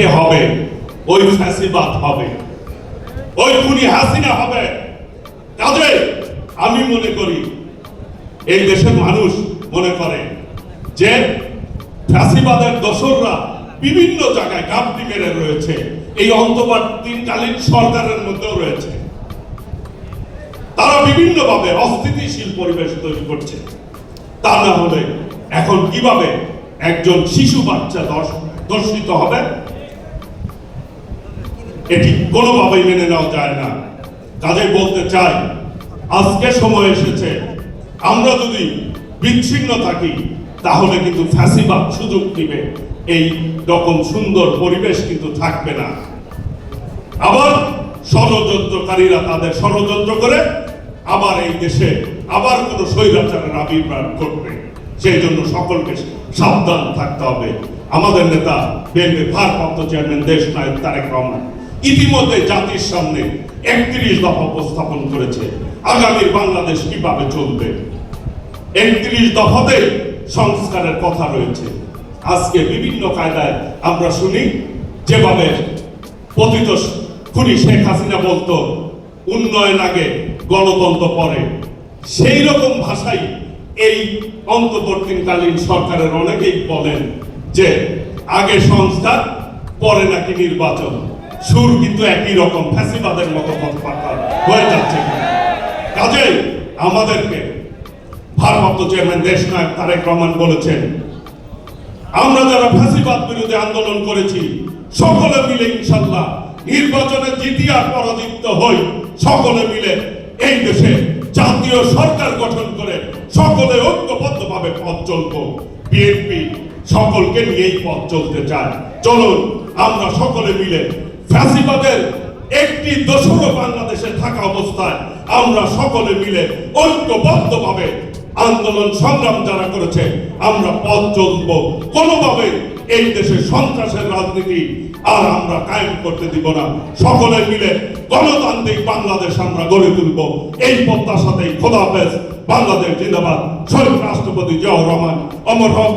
কে হবে, ওই ফ্যাসিবাদ হবে, ওই খুনি হাসিনা হবে। কাজে আমি মনে করি, এই দেশের মানুষ মনে করে যে ফ্যাসিবাদের দোসররা বিভিন্ন জায়গায় গাবটি মেরে রয়েছে, এই অন্তর্বর্তীকালীন সরকারের মধ্যেও রয়েছে। তারা বিভিন্নভাবে অস্থিতিশীল পরিবেশ তৈরি করছে। তা না হলে এখন কীভাবে একজন শিশু বাচ্চা দর্শিত হবে? এটি কোনোভাবেই মেনে নেওয়া যায় না। কাজে বলতে চাই, আজকে সময় এসেছে। আমরা যদি বিচ্ছিন্ন থাকি, তাহলে কিন্তু ফ্যাসিবাদ সুযোগ দিবে। এই রকম সুন্দর পরিবেশ কিন্তু থাকবে না। আবার ষড়যন্ত্রকারীরা তাদের ষড়যন্ত্র করে আবার এই দেশে আবার কোনো স্বৈরাচারের আবির্ভাব করবে সেই জন্য সকলকে সাবধান থাকতে হবে। আমাদের নেতা, বিএনপির ভারপ্রাপ্ত চেয়ারম্যান দেশ নায়ক তারেক রহমান। ইতিমধ্যে জাতির সামনে একত্রিশ দফা উপস্থাপন করেছে। আগামীর বাংলাদেশ কীভাবে চলবে? একত্রিশ দফাতে সংস্কারের কথা রয়েছে। আজকে বিভিন্ন কায়দায় আমরা শুনি, যেভাবে পতিত খুনি শেখ হাসিনা বলতো, উন্নয়ন আগে গণতন্ত্র পরে। সেই রকম ভাষাই এই অন্তর্বর্তীকালীন সরকারের অনেকেই বলেন যে, আগে সংস্কার, পরে নাকি নির্বাচন। সুর কিন্তু একই রকম, ফ্যাসিবাদের মতো কথাবার্তা হয়ে যাচ্ছে কাজেই আমাদেরকে ভারপ্রাপ্ত চেয়ারম্যান দেশ নায়ক তারেক রহমান বলেছেন, আমরা যারা ফ্যাসিবাদ বিরোধী আন্দোলন করেছি, সকলে মিলে ইনশাল্লাহ নির্বাচনে জিতি আর পরাজিত হই, সকলে মিলে এই দেশে জাতীয় সরকার গঠন করে সকলে ঐক্যবদ্ধভাবে পথ চলব। বিএনপি সকলকে নিয়েই পথ চলতে চায়। চলুন, আমরা সকলে মিলে ফ্যাসিবাদের একটি দশরও বাংলাদেশে থাকা অবস্থায় আমরা সকলে মিলে ঐক্যবদ্ধভাবে আন্দোলন সংগ্রাম যারা করেছে, আমরা পথ চলবো। কোনোভাবে এই দেশে সন্ত্রাসের রাজনীতি আর আমরা কায়েম করতে দিব না। সকলে মিলে গণতান্ত্রিক বাংলাদেশ আমরা গড়ে তুলব। এই প্রত্যাশাতেই খোদা হাফেজ, বাংলাদেশ জিন্দাবাদ। শহীদ রাষ্ট্রপতি জিয়াউর রহমান, অমর হক